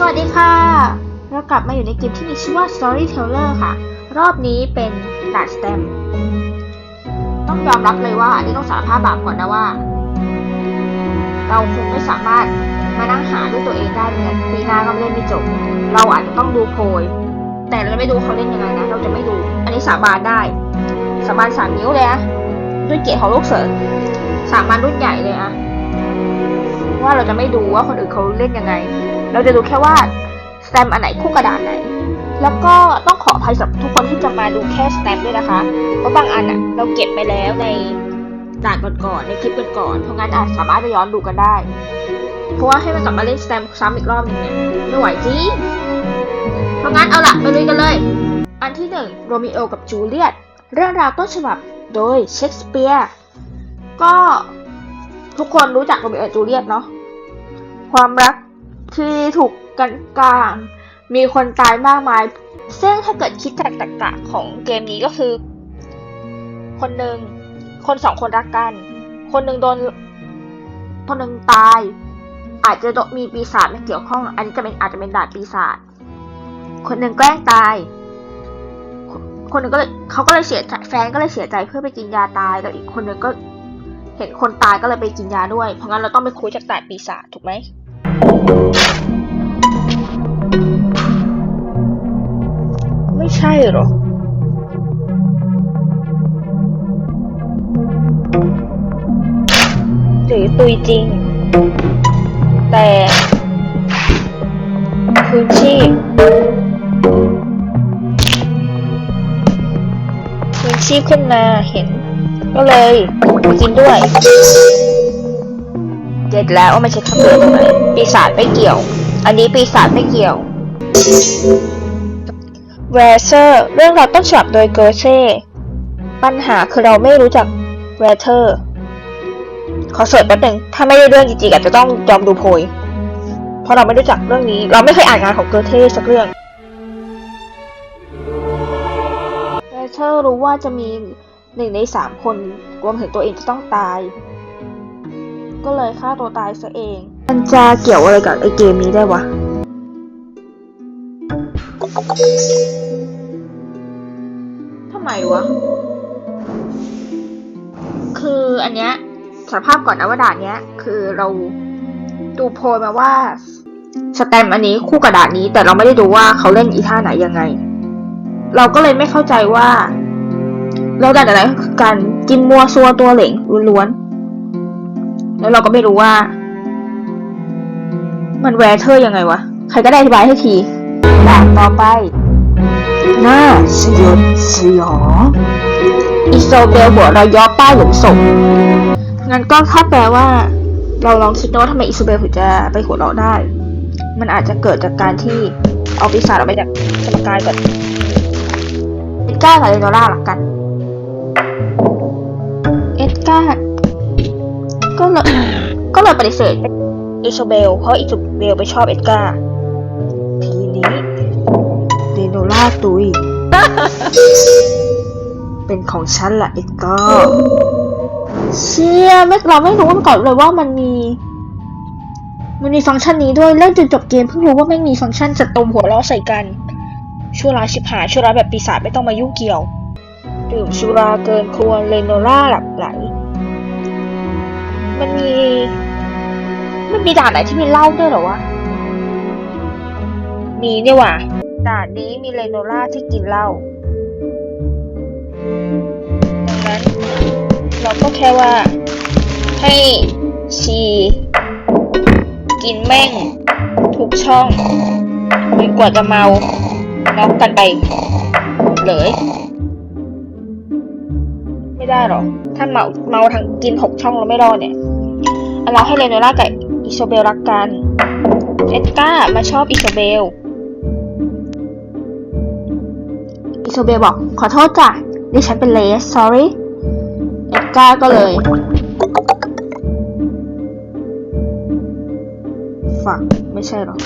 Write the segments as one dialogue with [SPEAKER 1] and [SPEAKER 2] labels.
[SPEAKER 1] สวัสดีค่ะ เรากลับมาอยู่ในเกมที่มีชื่อว่า Storyteller ค่ะ รอบนี้เป็นด่านสแตมต้องยอมรับเลยว่า อันนี้ต้องสารภาพบาปก่อนนะว่า เราคงไม่สามารถมานั่งหาด้วยตัวเองได้เหมือนกันปีหน้าก็เล่นไม่จบ เราอาจจะต้องดูโพย แต่เราไม่ดูเขาเล่นยังไงนะ เราจะไม่ดู อันนี้สาบานได้ สาบานสามนิ้วเลยนะด้วยเกียรติของลูกเสือสาบานรุ่นใหญ่เลยอะว่าเราจะไม่ดูว่าคนอื่นเขาเล่นยังไง เราจะดูแค่ว่าสแตมป์อันไหนคู่กระดาษไหน แล้วก็ต้องขออภัยสำหรับทุกคนที่จะมาดูแค่สแตมป์ด้วยนะคะ เพราะบางอันอะเราเก็บไปแล้วในด่านก่อนๆในคลิปก่อนๆเพราะงั้นอาจสามารถไปย้อนดูกันได้ เพราะว่าให้มันกลับมาเล่นสแตมป์ซ้ำอีกรอบหนึงเนี่ยไม่ไหวจริงเพราะงั้นเอาละไปลุยกันเลย อันที่หนึ่งโรมิโอกับจูเลียตเรื่องราวต้นฉบับโดยเชคสเปียร์ก็ทุกคนรู้จักโรมิโอและจูเลียตเนาะความรัก ที่ถูกกันกลาง มีคนตายมากมาย ซึ่งถ้าเกิดคิดจากตรรกะของเกมนี้ก็คือ คนหนึ่งคนสองคนรักกัน คนหนึ่งโดน คนหนึ่งตาย อาจจะมีปีศาจมาเกี่ยวข้อง อันนี้จะเป็นอาจจะเป็นด่านปีศาจ คนหนึ่งแกล้งตายคนคนหนึ่งก็เลยเขาก็เลยเสียใจแฟนก็เลยเสียใจเพื่อไปกินยาตาย แล้วอีกคนหนึ่งก็เห็นคนตายก็เลยไปกินยาด้วย เพราะงั้นเราต้องไปคุยจากด่านปีศาจถูกไหม ไม่ใช่หรอ หรือตุยจริง แต่คืนชีพคืนชีพขึ้นมาเห็น ก็เลยกินด้วย เจ็ดแล้วว่าไม่ใช่ขบวนทำไมปีศาจไม่เกี่ยว อันนี้ปีศาจไม่เกี่ยวแวเซอร์เรื่องราวต้นฉบับโดยเกอร์เซ่ปัญหาคือเราไม่รู้จักแวเทอร์ขอเสิร์ชแป๊บหนึงถ้าไม่ได้เรื่องจริงๆอาจจะต้องยอมดูโพย เพราะเราไม่รู้จักเรื่องนี้ เราไม่เคยอ่านงานของเกอร์เท่สักเรื่องแวเทอร์รู้ว่าจะมีหนึ่งในสามคนรวมถึงตัวเองจะต้องตาย ก็เลยฆ่าตัวตายซะเอง มันจะเกี่ยวอะไรกับไอเกมนี้ได้วะ ทำไมวะ คืออันเนี้ยสารภาพก่อนนะว่าด่านเนี้ย คือเราดูโพลมาว่าสแตมป์อันนี้คู่กับด่านนี้ แต่เราไม่ได้ดูว่าเขาเล่นอีท่าไหนยังไง เราก็เลยไม่เข้าใจว่า เราด่านอะไรคือการกินมัวซัวตัวเหล่งล้วนๆ แล้วเราก็ไม่รู้ว่า มันแวร์เธอร์ยังไงวะ ใครก็ได้อธิบายให้ทีด่านต่อไป
[SPEAKER 2] น่าสยดสยอง
[SPEAKER 1] อิโซเบลหัวเราะเย่อป้ายหลุมศพงั้นก็ถ้าแปลว่า เราลองคิดนะว่าทำไมอิโซเบลถึงจะไปหัวเราะได้ มันอาจจะเกิดจากการที่เอาปีศาจออกไปจากสมการก่อนเอ็ดการ์กับเรโนล่าหลักกัน เอ็ดการ์ก็เลย ก็เลยปฏิเสธอิโซเบล เพราะอิโซเบลไปชอบเอ็ดการ์
[SPEAKER 2] ทีนี้เรโนล่าตุย เป็นของฉันละเอ็ดก็
[SPEAKER 1] เชี่ยไม่เราไม่รู้มาก่อนเลยว่ามันมี มันมีฟังก์ชันนี้ด้วยเล่นจนจบเกมเพิ่งรู้ว่าไม่งมีฟังก์ชันจัดตมหัวล้อใส่กันชั่วร้ายชิบหายชั่วร้ายแบบปีศาจไม่ต้องมายุ่งเกี่ยวดื่มสุราเกินควรเลโนล่าหลับไหล มันมี มันมีด่านไหนที่มีเหล้าด้วยเหรอวะ มีเนี่ยว่ะด่านนี้มีเลโนล่าที่กินเหล้าดังนั้น เราก็แค่ว่า ให้ชีกินแม่ง ทุกช่องจนกว่าจะเมาน็อกกันไป เลยไม่ได้หรอถ้าเมาเมาทั้งกินหกช่องแล้วไม่รอดเนี่ยเอาเราให้เลโนล่ากับ อิโซเบลรักกัน เอ็ดการ์มาชอบอิโซเบล อิโซเบลบอก ขอโทษจ้ะดิฉันเป็นเลส sorry เอ็ดการ์ก็เลย ฝักไม่ใช่หรอ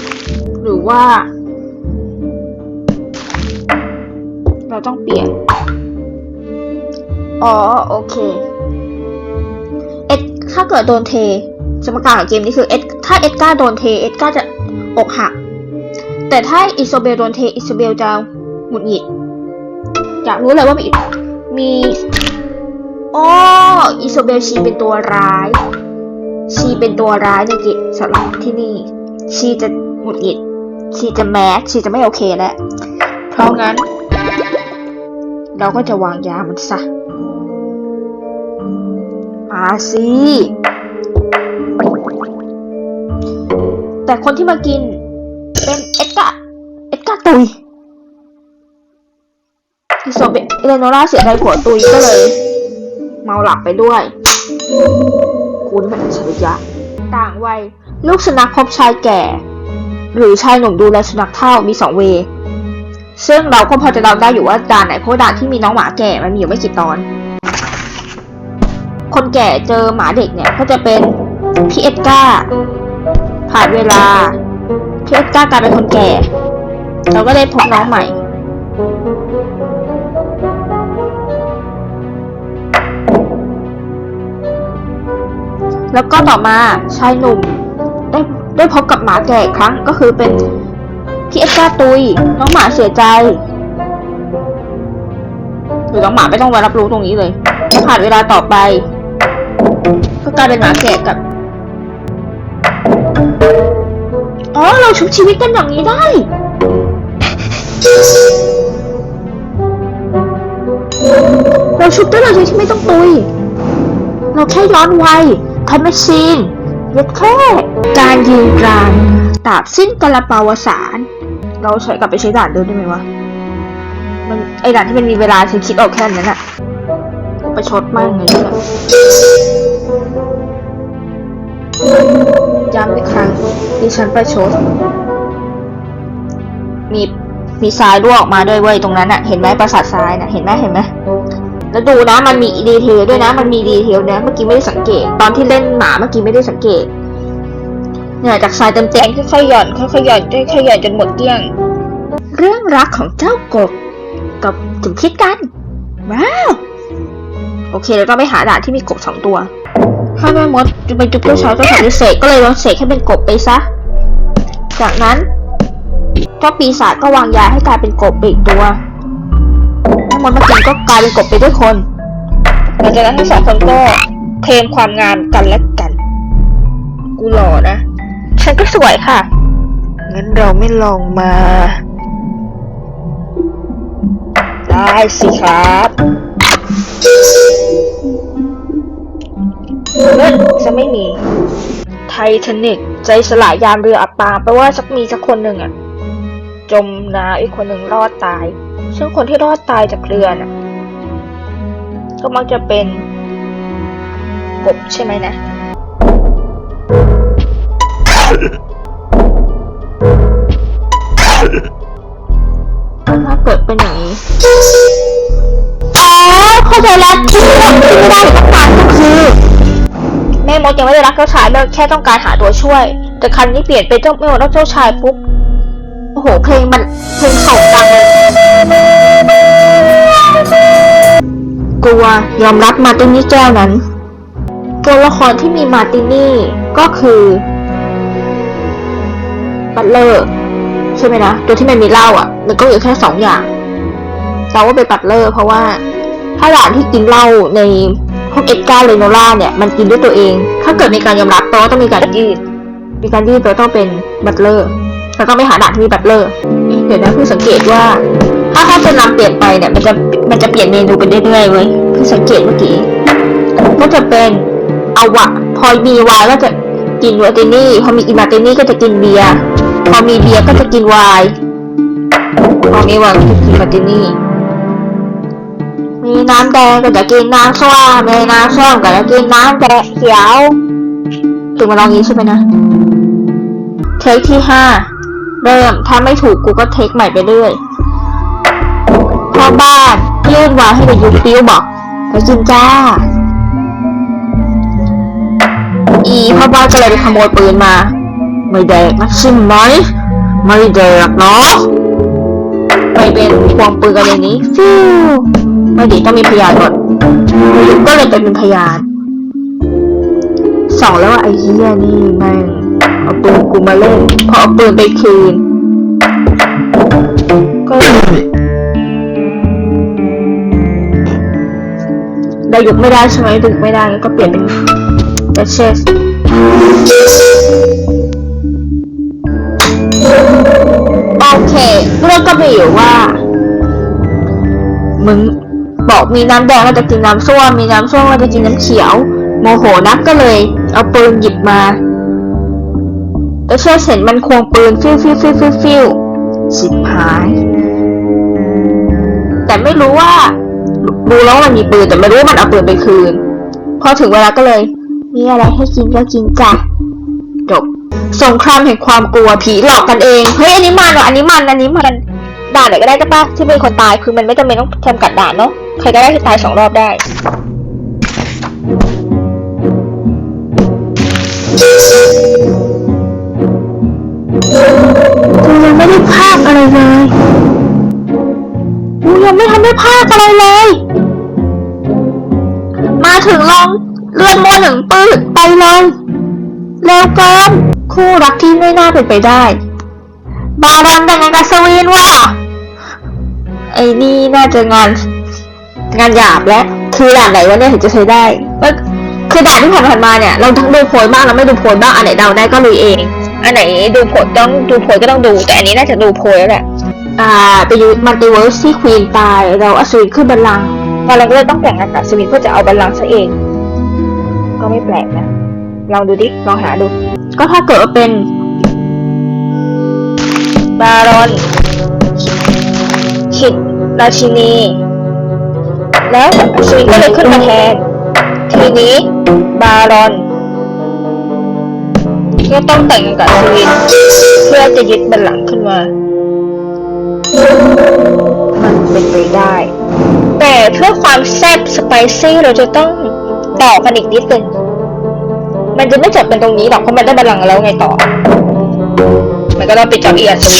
[SPEAKER 1] หรือว่า เราต้องเปลี่ยน อ๋อ โอเค เอ็ดถ้าเกิดโดนเท สมการของเกมนี้คือเอ็ดถ้าเอ็ดกาโดนเทเอ็ดกาจะอกหัก แต่ถ้าอิโซเบลโดนเทอิโซเบลจะหงุดหงิดอยากรู้เลยว่ามีมีอ๋ออิโซเบลชีเป็นตัวร้าย ชีเป็นตัวร้ายในกิจสำหรับที่นี่ ชีจะหงุดหงิด ชีจะแมสชีจะไม่โอเคแล้วเพราะงั้น เราก็จะวางยามันซะมาสิ แต่คนที่มากิน เป็นเอ็ดกาเอ็ดกาตุยอิโซเบเอเลโนราเสียใจผัวตุยก็เลย เมาหลับไปด้วยกูนี่มันอัจฉริยะ ต่างวัย ลูกสุนัขพบชายแก่ หรือชายหนุ่มดูแลสุนัขเท่ามีสองเว ซึ่งเราก็พอจะเดาได้อยู่ว่าด่านไหนเพราะว่าด่านที่มีน้องหมาแก่มันมีอยู่ไม่กี่ตอน คนแก่เจอหมาเด็กเนี่ยก็จะเป็นพี่เอ็ดก้า ผ่านเวลาพี่เอ็ดก้าร์กลายเป็นคนแก่ เราก็ได้พบน้องใหม่ แล้วก็ต่อมาชายหนุ่มได้ได้พบกับหมาแก่อีกครั้งก็คือเป็นพี่เอ็ดก้าร์ตุย น้องหมาเสียใจหรือน้องหมาไม่ต้องมารับรู้ตรงนี้เลยผ่านเวลาต่อไป ก็กลายเป็นหมาแก่กับ อ๋อ เราชุบชีวิตกันอย่างนี้ได้ เราชุบได้เลยโดยที่ไม่ต้องตุย เราแค่ย้อนวัยทำแมชชีนเย็ดแค่การยืนกรานตาบสิ้นกาลปาวสารเราใช้กลับไปใช้ด่านเดิมได้ไหมวะ มันไอด่านที่มันมีเวลาฉันคิดออกแค่นั้นอะประชดมากเลยเนี่ย ย้ำอีกครั้งดิฉันประชด มีมีทรายรั่วออกมาด้วยเว้ยตรงนั้นอะเห็นไหมปราสาททรายนะเห็นไหมเห็นไหมแล้วดูนะมันมีดีเทลด้วยนะ มันมีดีเทลนะเมื่อกี้ไม่ได้สังเกต ตอนที่เล่นหมาเมื่อกี้ไม่ได้สังเกตเนี่ยจากทรายเต็มๆค่อยๆหย่อนค่อยๆหย่อนค่อยๆหย่อนจนหมดเกลี้ยง เรื่องรักของเจ้ากบกับถึงคิดกันว้าวโอเคแล้วก็ไปหาด่านที่มีกบสองตัว ถ้าแม่มดจะไปจุกเจ้าชายเจ้าชายจะเสกก็เลยลองเสกให้เป็นกบไปซะ จากนั้นเจ้าปีศาจก็วางยาให้กลายเป็นกบไปอีกตัวแม่มดมากินก็กลายเป็นกบไปด้วยคนหลังจากนั้นทั้งสองคนก็เคลมความงามกันและกัน กูหล่อนะ ฉันก็สวยค่ะ งั้นเราไม่ลองมา ได้สิครับ เลือดจะไม่มีไททานิกใจสลายยามเรืออับปางแปลว่าสักมีสักคนหนึ่งอะจมน้ำอีกคนหนึ่งรอดตาย ซึ่งคนที่รอดตายจากเรือน่ะ ก็มักจะเป็น กบใช่ไหมนะถ้าเกิดเป็นอย่างนี้อ๋อเข้าใจแล้วที่ที่ไม่ได้ต้องการก็คือแม่มดยังไม่ได้รักเจ้าชายเลยแค่ต้องการหาตัวช่วย แต่ครั้นี้เปลี่ยนเป็นเจ้าแม่มดรักเจ้าชายปุ๊บโอ้โหเพลงมันเพลงส่งดังเลยกลัวยอมรับมาตินี่แก้วนั้นตัวละครที่มีมาตินี่ก็คือบัตเลอร์ใช่ไหมนะตัวที่มันมีเหล้าอะ มันก็อยู่แค่สองอย่างเราว่าเป็นบัตเลอร์เพราะว่าถ้าหลานที่กินเหล้าใน พวกเอ็ดการ์เรโนล่าเนี่ยมันกินด้วยตัวเอง ถ้าเกิดมีการยอมรับแปลว่าต้องมีการยืด มีการยืดแปลว่าต้องเป็นบัตเลอร์เราต้องไปหาด่านที่มีบัตเลอร์ เดี๋ยวนะเพิ่งสังเกตว่า ถ้าถ้าเป็นำเปลี่ยนไปเนี่ยมันจะมันจะเปลี่ยนเมนูไปเรื่อยๆเว้ยเพิ่งสังเกตเมื่อกี้ก็จะเป็นเอาวะพอมีไวน์ก็จะกินมาร์ตินี่พอมีอีมาร์ตินี่ก็จะกินเบียร์พอมีเบียร์ก็จะกินไวน์พอมีไวน์ก็จะกินมาร์ตินี่ มีน้ำแดงก็จะกินน้ำส้มมีน้ำส้มก็จะกินน้ำแดงเขียวถึงมาลองนี้ใช่ไหมนะ เทคที่ห้าเริ่มถ้าไม่ถูกกูก็เทคใหม่ไปเรื่อยพ่อบ้านยื่นวางให้ไปยุบปิ้วบอกไปกินจ้า อีพ่อบ้านก็เลยไปขโมยปืนมา ไม่แดกนะใช่ไหมไม่แดกเนาะไปเป็นควงปืนกันเลยนี้ฟิว ไม่ดีต้องมีพยานก่อนก็เลยเป็นพยานสองแล้วว่าไอ้เหี้ยนี่แม่งเอาปืนกูมาเล่นพอเอาปืนไปคืน ก็ได้ยกไม่ได้ใช่ไหมดึงไม่ได้ก็เปลี่ยนเป็นเดชเชสโอเคเรื่องก็มีอยู่ว่า มึง บอกมีน้ำแดงเราจะกินน้ำส้วมมีน้ำส้วมเราจะกินน้ำเขียว โมโหนักก็เลย เอาปืนหยิบมาแต่เชื่อเห็นมันควงปืนฟิวฟิวฟิวฟิวฟิวชิบหาย แต่ไม่รู้ว่ารู้แล้วว่ามันมีปืนแต่ไม่รู้ว่ามันเอาปืนไปคืน พอถึงเวลาก็เลย มีอะไรให้กินก็กินจ้ะจบสงครามแห่งความกลัวผีหลอกกันเอง เฮ้ยอันนี้มันเหรออันนี้มันอันนี้มัน ด่านไหนก็ได้ก็ปะที่เป็นคนตายคือมันไม่จำเป็นต้องจำกัดด่านเนาะใครก็ได้ที่ตายสองรอบได้กูยังไม่ได้ภาคอะไรเลยกูยังไม่ทันได้ภาคอะไรเลย มาถึงลองเลื่อนโมหนึ่งปืดไปเลย แล้วกันคู่รักที่ไม่น่าเป็นไปได้ บารอนแต่งงานกับสวีนว่ะ ไอ้นี่น่าจะงานงานหยาบและคือด่านไหนวะเนี่ยถึงจะใช้ได้ก็คือด่านที่ผ่านๆมาเนี่ย เราทั้งดูโพยบ้างแล้วไม่ดูโพยบ้างอันไหนเดาได้ก็ลุยเอง อันไหนดูโพยต้องดูโพยก็ต้องดู แต่อันนี้น่าจะดูโพยแล้วแหละอ่าไปยูมัลติเวิร์สที่ควีนตายเราอัศวินขึ้นบัลลังก์บัลลังก์ก็เลยต้องแต่งงานกับอัศวินเพื่อจะเอาบัลลังก์ซะเอง ก็ไม่แปลกนะลองดูดิลองหาดู ก็ถ้าเกิดว่าเป็น บารอนขิดราชินี แล้วอัศวินก็เลยขึ้นมาแทน ทีนี้บารอนก็ต้องแต่งกับอัศวินเพื่อจะยึดบัลลังก์ขึ้นมา มันเป็นไปได้ แต่เพื่อความแซ่บสไปซี่เราจะต้องต่อกันอีกนิดนึงมันจะไม่จบเป็นตรงนี้หรอกเพราะมันได้บัลลังก์แล้วไงต่อ มันก็ต้องปิดจอบอีกอันสิ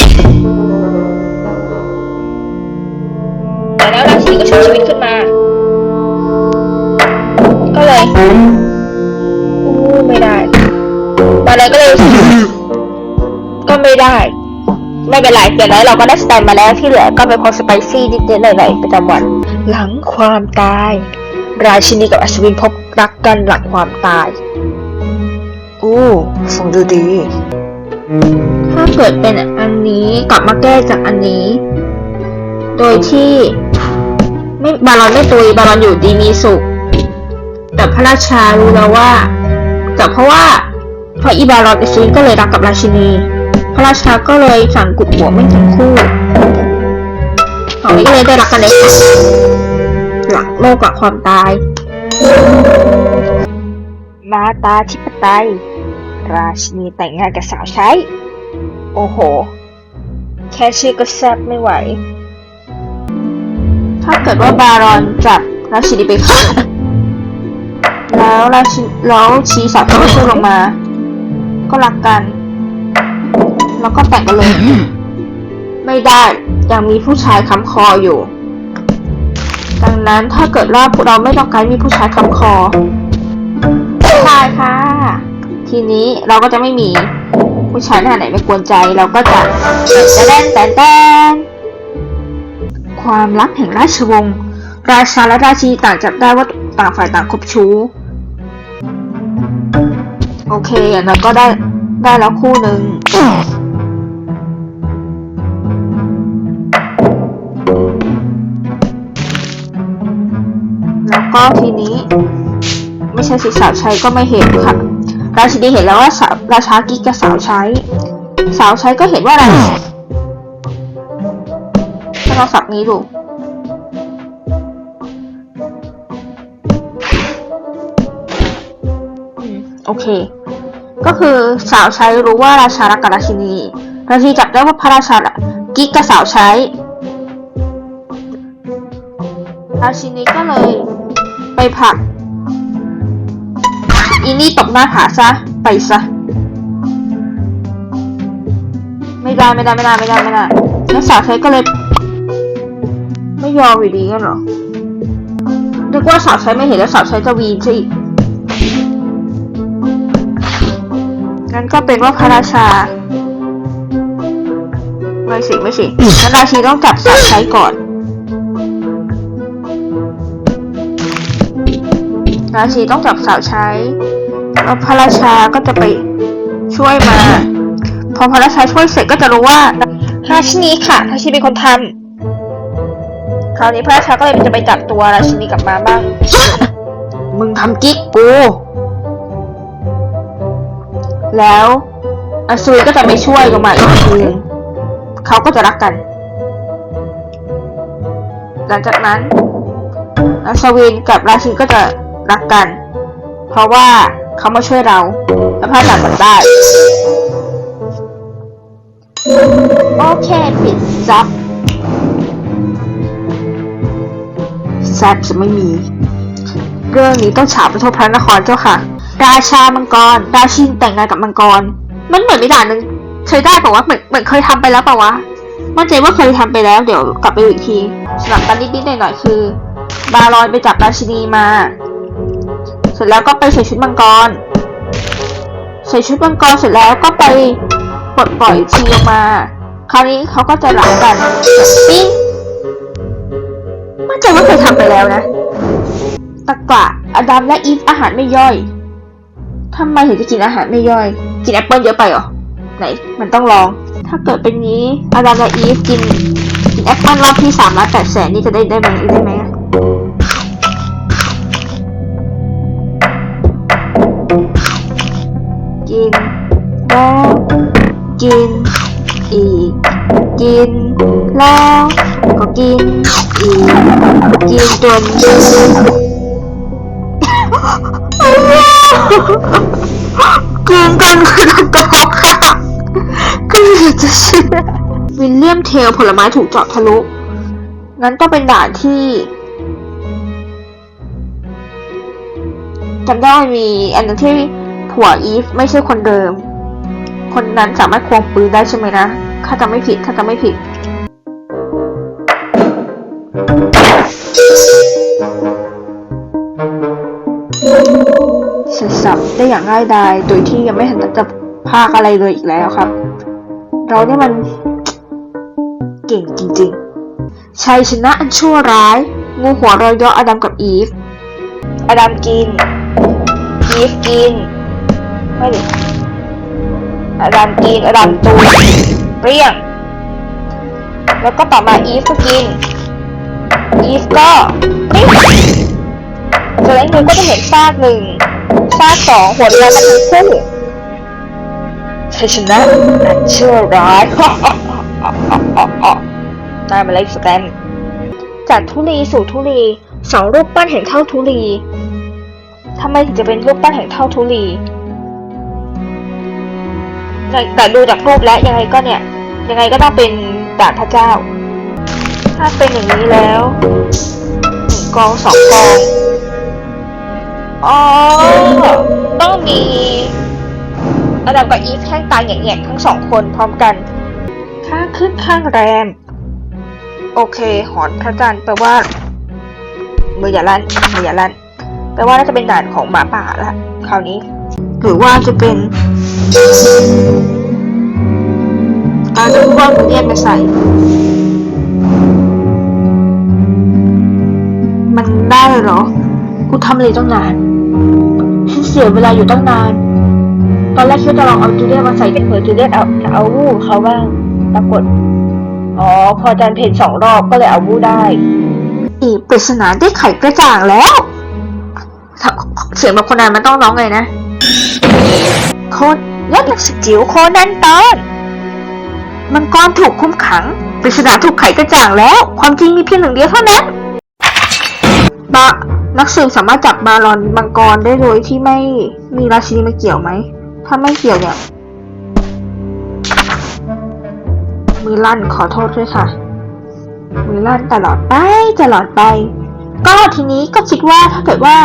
[SPEAKER 1] แต่แล้วราศีก็ใช้ชีวิตขึ้นมา ก็เลยอู้ไม่ได้ตอนนั้นก็เลย ก็ไม่ได้ ไม่เป็นไรอย่างน้อยเราก็ได้สแตนมาแล้วที่เหลือก็เป็นพอสไปซี่นิดๆหน่อยๆประจำวัน หลังความตาย ราชินีกับอัศวินพบรักกันหลังความตาย
[SPEAKER 2] อู้ฟังดูดี
[SPEAKER 1] ถ้าเกิดเป็นอันนี้กลับมาแก้จากอันนี้ โดยที่ไม่บารอนไม่ตุยบารอนอยู่ดีมีสุข แต่พระราชารู้แล้วว่าแต่เพราะว่าเพราะอีบารอนอิซินก็เลยรักกับราชินี พระราชาก็เลยสั่งกุดหัวไม่ทั้งคู่สองนี้ก็เลยได้รักกันในหลังโลกกับความตาย มาตาธิปไตยราชินีแต่งงานกับสาวใช้ โอ้โห แค่ชื่อก็แซ่บไม่ไหว ถ้าเกิดว่าบารอนจับราชินีไปฆ่าแล้วราชิแล้วชีสาวก็ช่วยลงมา ก็รักกัน แล้วก็แต่งกันเลย ไม่ได้ยังมีผู้ชายค้ำคออยู่ ดังนั้นถ้าเกิดว่าพวกเราไม่ต้องการมีผู้ชายค้ำคอใช่ค่ะ ทีนี้เราก็จะไม่มี ผู้ชายหน้าไหนไม่กวนใจเราก็จะแต่แดนแต่แดนความลับแห่งราชวงศ์ราชาและราชีต่างจับได้ว่าต่างฝ่ายต่างคบชู้ โอเคอย่างนั้นก็ได้ได้แล้วคู่หนึ่งแล้วก็ทีนี้ ไม่ใช่สิสาวใช้ก็ไม่เห็นค่ะ ราชินีเห็นแล้วว่าราชากิ๊กกับสาวใช้ สาวใช้ก็เห็นว่าอะไรก็ลองสับนี้ดูโอเค ก็คือสาวใช้รู้ว่าราชารักกับราชินี ราชินีจับได้ว่าพระราชากิ๊กกับสาวใช้ ราชินีก็เลยไปผลัก อีนี่ตบหน้าผาซะ ไปซะ ไม่ได้ไม่ได้ไม่ได้ไม่ได้ไม่ได้แล้วสาวใช้ก็เลย ไม่ยอมอยู่ดีกันหรอนึกว่าสาวใช้ไม่เห็นแล้วสาวใช้จะวีนซะอีกงั้นก็เป็นว่าพระราชาไม่สิไม่สิงั้นราชีต้องจับสัตว์ใช้ก่อน ราชีต้องจับสาวใช้แล้วพระราชาก็จะไปช่วยมา พอพระราชาช่วยเสร็จก็จะรู้ว่าราชินีค่ะราชินีเป็นคนทำคราวนี้พระราชาก็เลยจะไปจับตัวราชินีกลับมาบ้าง มึงทำกิ๊กกู แล้วอาซุยก็จะไม่ช่วยลงมาอีกทีนึงเขาก็จะรักกัน หลังจากนั้นอัศวินกับราชินีก็จะ รักกัน เพราะว่าเขามาช่วยเรา และพาจากกันได้โอเคปิดซับแซบจะไม่มี เรื่องนี้ต้องฉาบไปทั่วพระนครเจ้าค่ะ ราชามังกร ราชินแต่งงานกับมังกร มันเหมือนมีด่านหนึ่งเคยได้ป่าวะเหมือนเหมือนเคยทำไปแล้วป่าวะมั่นใจว่าเคยทำไปแล้วเดี๋ยวกลับไปดูอีกทีสลับกันนิดๆหน่อยๆคือบารอนไปจับราชินีมาเส ร็จแล้วก็ไปใส่ชุดมังกร ใส่ชุดมังกรเสร็จแล้วก็ไปปลดปล่อยชีออกมา คราวนี้เขาก็จะหลังกันปิ้งมั่นใจว่าเคยทำไปแล้วนะ ตะกะอดัมและอีฟอาหารไม่ย่อยทำไมถึงจะกินอาหารไม่ย่อย กินแอปเปิลเยอะไปเหรอ ไหน มันต้องลอง ถ้าเกิดเป็นนี้อดัมและอีฟกินกินแอปเปิลรอบที่สามล้านแปดแสนนี่จะได้ได้ไหมได้ไหม แล้ว กินอีก กินแล้วก็กินอีก กินจนกินกันคือน้ำตกค่ะคือยากจะเชื่อวิลเลียมเทลผลไม้ถูกเจาะทะลุงั้นก็เป็นด่านที่จำได้มีอันนึงที่ผัวอีฟไม่ใช่คนเดิม คนนั้นสามารถควงปืนได้ใช่ไหมนะถ้าจำไม่ผิดถ้าจำไม่ผิด เสร็จสับได้อย่างง่ายดายโดยที่ยังไม่ทันจะพากอะไรเลยอีกแล้วครับ เราเนี่ยมันเก่งจริงๆ ชัยชนะอันชั่วร้าย งูหัวรอยยาะอดัมกับอีฟ อดัมกิน อีฟกิน ไม่ดิ อดัมกินอดัมตูนเปรี้ยง แล้วก็ต่อมาอีฟก็กิน อีฟก็เปรี้ยงจากนั้นคุณก็จะเห็นซากหนึ่งซากสองหัวเรือกันทั้งคู่ชัยชนะอันชั่วร้ายนายมาเล็กสแตนจากทุลีสู่ทุลีสองรูปปั้นแห่งเท่าทุลีทำไมถึงจะเป็นรูปปั้นแห่งเท่าทุลี แต่ดูจากรูปแล้วยังไงก็เนี่ย ยังไงก็ต้องเป็นด่านพระเจ้า ถ้าเป็นอย่างนี้แล้วหนึ่งกองสองกองอ๋อต้องมีระดับกับอีฟแข้งตายแง่ๆทั้งสองคนพร้อมกันข้างขึ้นข้างแรม โอเค หอนพระจันทร์แปลว่ามืออย่าลั่นมืออย่าลั่นแปลว่าน่าจะเป็นด่านของหมาป่าละคราวนี้ หรือว่าจะเป็นการเริ่ว่ามือเรียกมาใส่ มันได้เหรอ กูทำอะไรตั้งนานฉันเสียเวลาอยู่ตั้งนาน ตอนแรกคิดจะลองเอาจูเลียมาใส่แต่เผื่อจูเลียเอาเอาวู้เขาบ้างปรากฏ อ๋อ พอจารย์เพนสองรอบก็เลยเอาวู้ได้ อีปริศนาได้ไขกระจ่างแล้ว เสียงแบบคนนั้นมันต้องร้องไงนะ โคนยอดนักสกิลโคนันตอนมังกรถูกคุมขังปริศนาถูกไขกระจ่างแล้ว ความจริงมีเพียงหนึ่งเดียวเท่านั้นบะนักสืบสามารถจับบารอนมังกรได้โดยที่ไม่มีราชินีมาเกี่ยวไหม ถ้าไม่เกี่ยวเนี่ย มือลั่นขอโทษด้วยค่ะ มือลั่นตลอดไปตลอดไป ก็ทีนี้ก็คิดว่าถ้าเกิดว่า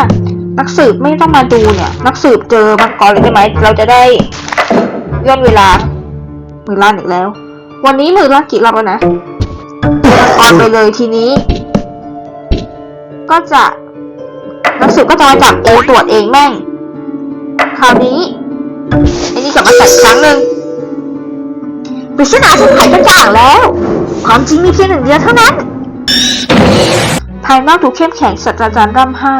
[SPEAKER 1] นักสืบไม่ต้องมาดูเนี่ย นักสืบเจอมังกรเลยได้ไหม เราจะได้ย่นเวลามือลั่นอีกแล้ว วันนี้มือลั่นกี่รอบแล้วนะมังกรไปเลยทีนี้ ก็จะนักสืบก็จะมาจับเองตรวจเองแม่ง คราวนี้ไอ้นี่กลับมาใส่ครั้งหนึ่งปริศนาฉันไขกระจ่างแล้ว ความจริงมีเพียงหนึ่งเดียวเท่านั้น ภายนอกดูกเข้มแข็งศาสตราจารย์ร่ำไห้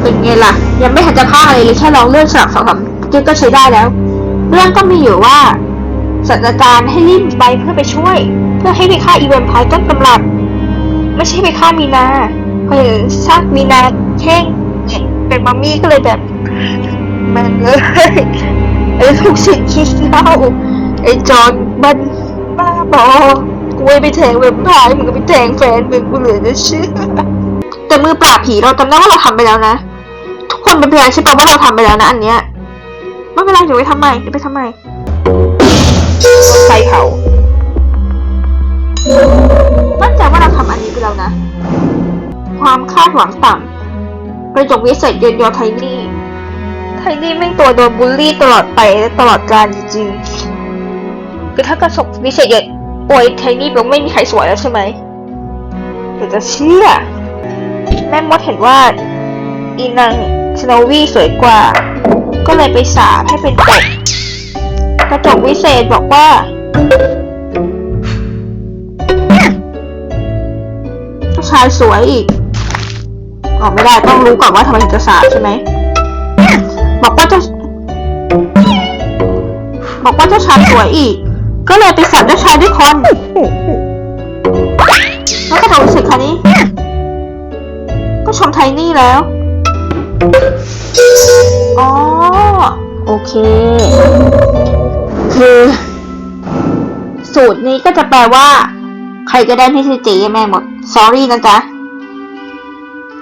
[SPEAKER 1] เป็นไงล่ะ ยังไม่ทันจะพลาอะไรเลยแค่ลองเลื่อนสลับสองสามจิ๊กก็ใช้ได้แล้ว เรื่องก็มีอยู่ว่าศาสตราจารย์ให้รีบไปเพื่อไปช่วย เพื่อให้ไปฆ่าอีเวนพายต้นตำรับ ไม่ใช่ไปฆ่ามีนาเพราะเห็นซากมีนาแข้งเป็นมัมมี่ก็เลยแบบแมันเลยไอ้ลูกศิษย์ขี้เล้าไอ้จอนมัน บ้าบอกูไปแทงเว็บพายมึงก็ไปแทงแฟนมึงกูเหลือจะเชื่อแต่มือปราบผีเราจำได้ว่าเราทำไปแล้วนะ ทุกคนเป็นพยานใช่ปะว่าเราทำไปแล้วนะอันเนี้ยไม่เป็นไรเดี๋ยวไปทำใหม่เดี๋ยวไปทำใหม่ไฟเผามั่นใจว่าเราทำอันนี้ไปแล้วนะ ความคาดหวังต่ำกระจกวิเศษเย็นยอไทนี่ไทนี่แม่งตัวโดนบูลลี่ตลอดไปและตลอดกาลจริงๆคือถ้ากระจกวิเศษเย็น โอ้ยไทนี่มันไม่มีใครสวยแล้วใช่ไหมเดี๋ยวจะเชื่อ แม่มดเห็นว่าอีนางสโนวี่สวยกว่า ก็เลยไปสาบให้เป็นกบกระจกวิเศษบอกว่า ผู้ชายสวยอีกออกไม่ได้ต้องรู้ก่อนว่าทำไมถึงจะสาบใช่ไหมบอกว่าเจ้าบอกว่าเจ้าชายสวยอีก ก็เลยไปสับเจ้าชายด้วยคนแล้วกระจกวิเศษคันนี้ ก็ชมไทนี่แล้ว อ๋อ โอเค คือ สูตรนี้ก็จะแปลว่า ใครก็ได้ที่ชื่อเจแม่หมด sorry นะจ๊ะ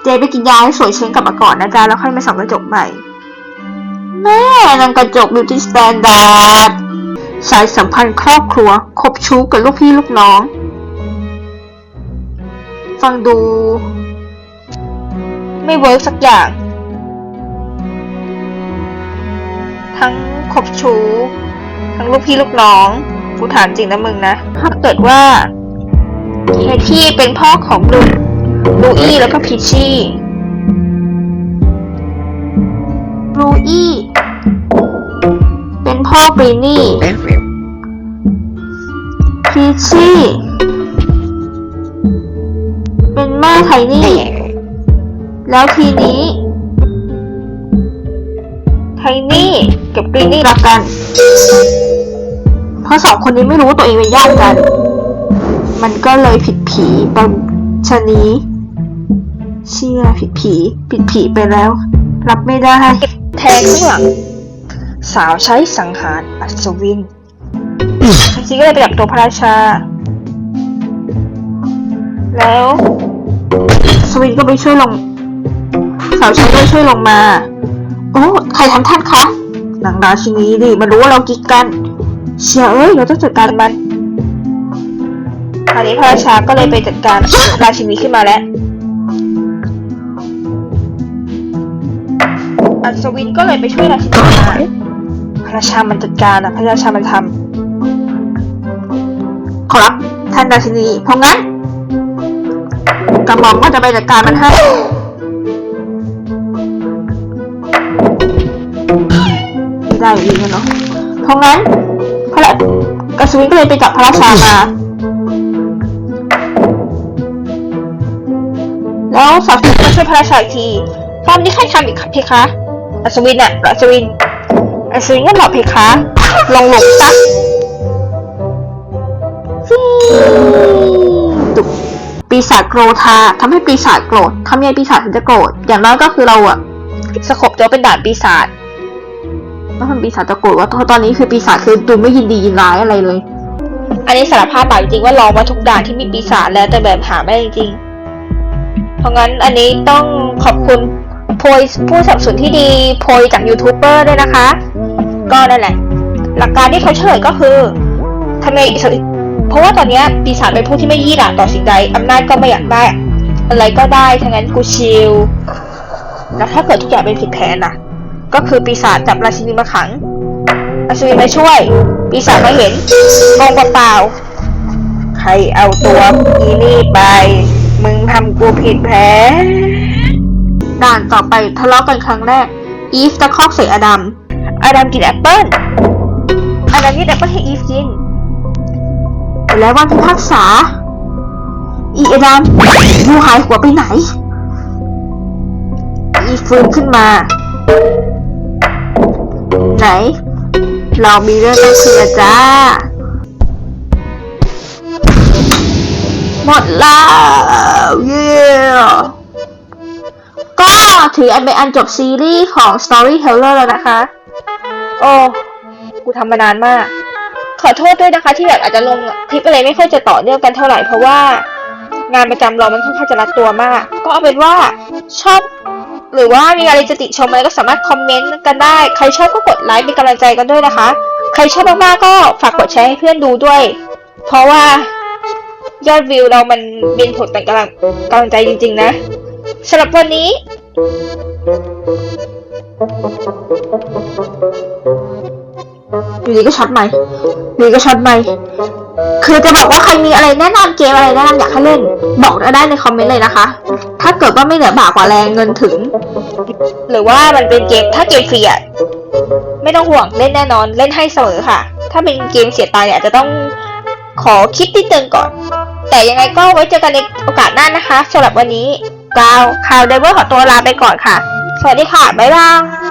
[SPEAKER 1] เจไปกินยาให้สวยเช้งกลับมาก่อนนะจ๊ะ แล้วค่อยมาส่องกระจกใหม่ แม่นางกระจก beauty standard สายสัมพันธ์ครอบครัวคบชู้กับลูกพี่ลูกน้อง ฟังดู ไม่เวิร์กสักอย่าง ทั้งคบชู้ ทั้งลูกพี่ลูกน้องกูถามจริงนะมึงนะถ้าเกิดว่าเฮที่เป็นพ่อของลูลูอี้แล้วก็พิชชี่ลูอี้ พ่อบรีนี่พิชชี่ เป็นแม่ไทนี่ แล้วทีนี้ ไทนี่กับกรีนี่รักกัน เพราะสองคนนี้ไม่รู้ว่าตัวเองเป็นญาติกัน มันก็เลยผิดผีบางชะนี้เชื่อผิดผี ผิดผีไปแล้ว รับไม่ได้ แทงข้างหลัง สาวใช้สังหารอัศวินทักซี่ก็เลยไปจับตัวพระราชา แล้วอัศวินก็ไปช่วยลง สาวใช้ก็ช่วยลงมา โอ้ใครทำท่านคะนางราชินีดิมันรู้ว่าเรากิ๊กกัน เชียเอ้ยเราต้องจัดการมันคราวนี้พระราชาก็เลยไปจัดการราชินีขึ้นมาแล้ว อัศวินก็เลยไปช่วยราชินีมา ระราชามันจัดการนะพระราชามันทำขอรับท่านราชินีเพราะงั้นกระหม่อมก็จะไปจัดการมันให้ได้อีกแล้วเนาะเพราะงั้นพระรากัสวินก็เลยไปจับพระราชามา แล้วสาวผิดก็ช่วยพระราชาอีกทีตอนนี้ใครทำอีกเพคะอัศวินอะอัศวิน อัศวินก็บอกเพคะลงหลบซะฟิตุกปีศาจโกรธาทำให้ปีศาจโกรธทำยังไงปีศาจถึงจะโกรธอย่างน้อยก็คือเราอะสกบตัวเป็นด่านปีศาจต้องทำปีศาจจะโกรธว่าตอนนี้คือปีศาจคือดูไม่ยินดียินร้ายอะไรเลย อันนี้สารภาพบาปจริงว่าลองมาทุกด่านที่มีปีศาจแล้วแต่แบบหาไม่ได้จริง เพราะงั้นอันนี้ต้องขอบคุณ โพยผู้สนับสนุนที่ดีโพยจากยูทูบเบอร์ด้วยนะคะ ก็นั่นแหละ หลักการที่เขาเฉลยก็คือทำไมเพราะว่าตอนเนี้ยปีศาจเป็นผู้ที่ไม่ยี่หร่าต่อสิ่งใดอำนาจก็ไม่อยากได้ อะไรก็ได้ทั้งนั้นกูชิลแล้วถ้าเกิดทุกอย่างเป็นผิดแผนน่ะ ก็คือปีศาจจับราชินีมาขังราชินีมาช่วย ปีศาจมาเห็นงงเปล่าๆใครเอาตัวอีนี่ไป มึงทำกูผิดแผน ด่านต่อไปทะเลาะกันครั้งแรก อีฟตะคอกใส่อดัม อดัมกินแอปเปิ้ล อดัมยื่นแอปเปิ้ลให้อีฟกิน แล้ววันพิพากษา อีอดัมยูหายหัวไปไหน อีฟฟื้นขึ้นมา ไหน เรามีเรื่องต้องเคลียร์จ้า หมดแล้ว เย้ ก็ถืออันเป็นอันจบซีรีส์ของ Storyteller แล้วนะคะ โอ้ กูทำมานานมาก ขอโทษด้วยนะคะ ที่แบบอาจจะลงคลิปอะไรไม่ค่อยจะต่อเนื่องกันเท่าไหร่เพราะว่างานประจำเรามันค่อนข้างจะรัดตัวมาก ก็เอาเป็นว่าชอบ หรือว่ามีอะไรจะติชมอะไรก็สามารถคอมเมนต์กันได้ ใครชอบก็กดไลค์เป็นกำลังใจกันด้วยนะคะ ใครชอบมากๆก็ฝากกดแชร์ให้เพื่อนดูด้วย เพราะว่ายอดวิวเรามันเป็นผลเป็นกำลังกำลังใจจริง ๆ นะ สำหรับวันนี้ อยู่ดีก็ช็อตใหม่อยู่ดีก็ช็อตใหม่คือจะบอกว่าใครมีอะไรแนะนำเกมอะไรแนะนำอยากให้เล่น บอกได้ในคอมเมนต์เลยนะคะ ถ้าเกิดว่าไม่เหนือบากกว่าแรงเงินถึง หรือว่ามันเป็นเกมถ้าเกมฟรีอะไม่ต้องห่วงเล่นแน่นอนเล่นให้เสมอค่ะ ถ้าเป็นเกมเสียตังค์เนี่ยอาจจะต้องขอคิดนิดนึงก่อน แต่ยังไงก็ไว้เจอกันในโอกาสหน้านะคะสำหรับวันนี้ กาข่าวเดเวอร์ขอตัวลาไปก่อนค่ะ สวัสดีค่ะ บ๊ายบาย